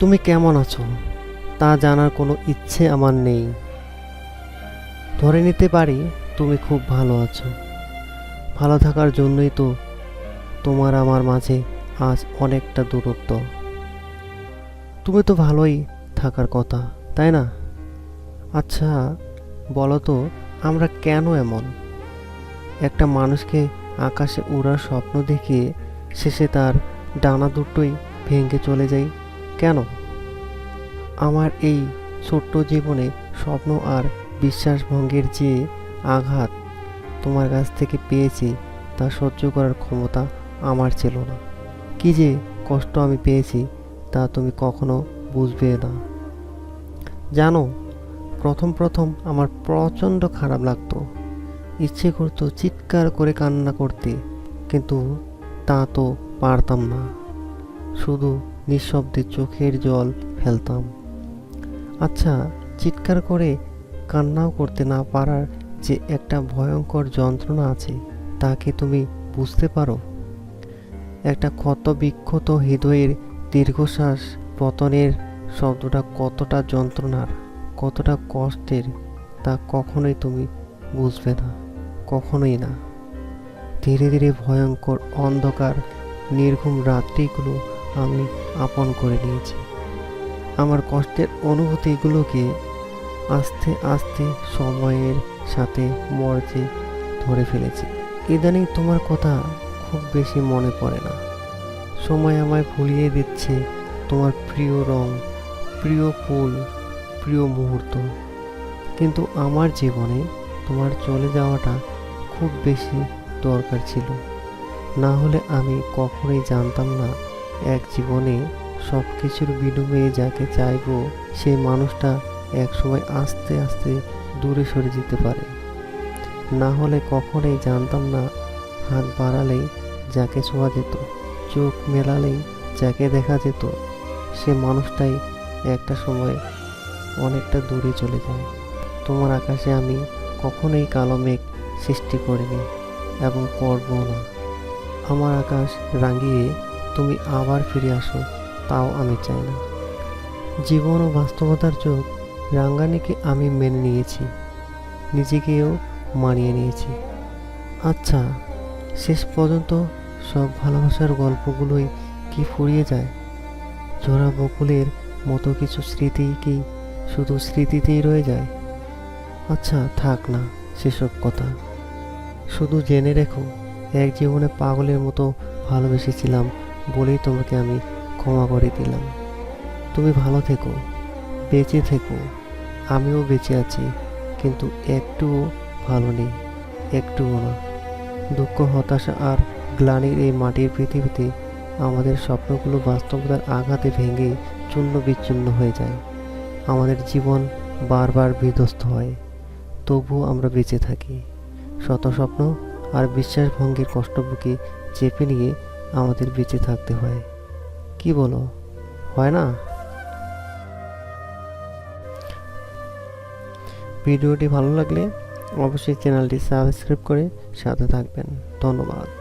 তুমি কেমন আছো? তা জানার কোনো ইচ্ছে আমার নেই। ধরে নিতে পারি তুমি খুব ভালো আছো। ভালো থাকার জন্যই তো তোমার আমার মাঝে আজ অনেকটা দূরত্ব। তুমি তো ভালোই থাকার কথা, তাই না? আচ্ছা বলো তো, আমরা কেন এমন? একটা মানুষকে আকাশে উড়ার স্বপ্ন দেখিয়ে শেষে তার ডানা দুটোই ভেঙে চলে যাই। কেন? আমার এই ছোট্ট জীবনে স্বপ্ন আর বিশ্বাসভঙ্গের যে আঘাত তোমার কাছ থেকে পেয়েছি তা সহ্য করার ক্ষমতা আমার ছিল না। কি যে কষ্ট আমি পেয়েছি তা তুমি কখনো বুঝবে না। জানো, প্রথম প্রথম আমার প্রচণ্ড খারাপ লাগতো। ইচ্ছে করতো চিৎকার করে কান্না করতে, কিন্তু তা তো পারতাম না। শুধু নিঃশব্দে চোখের জল ফেলতাম। আচ্ছা চিৎকার করে কান্নাও করতে না পারার যে একটা ভয়ঙ্কর যন্ত্রণা আছে, তা কি তুমি বুঝতে পারো? একটা ক্ষত বিক্ষত হৃদয়ের দীর্ঘশ্বাস পতনের শব্দটা কতটা যন্ত্রণার, কতটা কষ্টের, তা কখনোই তুমি বুঝবে না, কখনোই না। ধীরে ধীরে ভয়ঙ্কর অন্ধকার, নির্ঘুম রাত্রিগুলো আমি আপন করে নিয়েছি। আমার কষ্টের অনুভূতিগুলোকে আস্তে আস্তে সময়ের সাথে মর্জে ধরে ফেলেছি। ইদানিং তোমার কথা খুব বেশি মনে পড়ে না। সময় আমায় ভুলিয়ে দিচ্ছে তোমার প্রিয় রং, প্রিয় ফুল, প্রিয় মুহূর্ত। কিন্তু আমার জীবনে তোমার চলে যাওয়াটা খুব বেশি দরকার ছিল। না হলে আমি কখনোই জানতাম না এক জীবনে সব কিছুর বিনিময়ে যাকে চাইব, সেই মানুষটা একসময় আস্তে আস্তে দূরে সরে যেতে পারে। না হলে কখনোই জানতাম না, হাত বাড়ালেই যাকে ছোঁয়া যেত, চোখ মেলালেই যাকে দেখা যেত, সে মানুষটাই একটা সময় অনেকটা দূরে চলে যায়। তোমার আকাশে আমি কখনোই কালো মেঘ সৃষ্টি করিনি এবং করব না। আমার আকাশ রাঙিয়ে তুমি আবার ফিরে আসো, তাও আমি চাই না। জীবন ও বাস্তবতার চোখ রাঙ্গানিকে আমি মেনে নিয়েছি, নিজেকেও মানিয়ে নিয়েছি। আচ্ছা শেষ পর্যন্ত সব ভালোবাসার গল্পগুলোই কি ফুরিয়ে যায়? ঝোড়া বকুলের মতো কিছু স্মৃতি কি শুধু স্মৃতিতেই রয়ে যায়? আচ্ছা থাক না, সেসব কথা। শুধু জেনে রেখো, এক জীবনে পাগলের মতো ভালোবেসেছিলাম বলেই তোমাকে আমি ক্ষমা করে দিলাম। তুমি ভালো থেকো, বেঁচে থেকো। আমিও বেঁচে আছি, কিন্তু একটুও ভালো নেই, একটুও না। দুঃখ, হতাশা আর গ্লানির এই মাটির পৃথিবীতে আমাদের স্বপ্নগুলো বাস্তবতার আঘাতে ভেঙে চূর্ণ বিচ্ছিন্ন হয়ে যায়। আমাদের জীবন বারবার বিধ্বস্ত হয়, তবুও আমরা বেঁচে থাকি। শত স্বপ্ন আর বিশ্বাসভঙ্গের কষ্টবুকে চেপে নিয়ে আমাদের বেঁচে থাকতে হয়। কি বলো? হয় না? ভিডিওটি ভালো লাগলে অবশ্যই চ্যানেলটি সাবস্ক্রাইব করে সাথে থাকবেন। ধন্যবাদ।